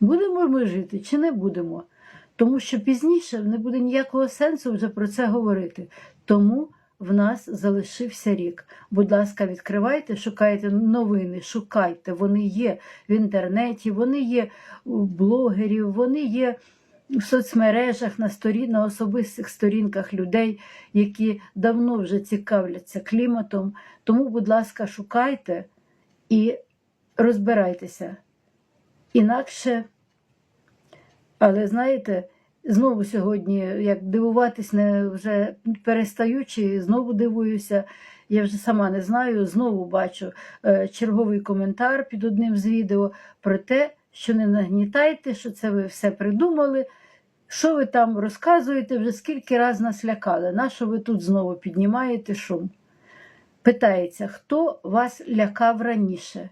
Будемо ми жити чи не будемо? Тому що пізніше не буде ніякого сенсу вже про це говорити. Тому в нас залишився рік. Будь ласка, відкривайте, шукайте новини, шукайте. Вони є в інтернеті, вони є у блогерів, вони є в соцмережах на сторін, на особистих сторінках людей, які давно вже цікавляться кліматом. Тому, будь ласка, шукайте і розбирайтеся. Інакше, але знаєте, знову сьогодні, як дивуватись, не вже перестаючи, знову дивуюся. Я вже сама не знаю, знову бачу е, черговий коментар під одним з відео про те, що не нагнітайте, що це ви все придумали. Що ви там розказуєте, вже скільки раз нас лякали? Нащо ви тут знову піднімаєте шум? Питається, хто вас лякав раніше?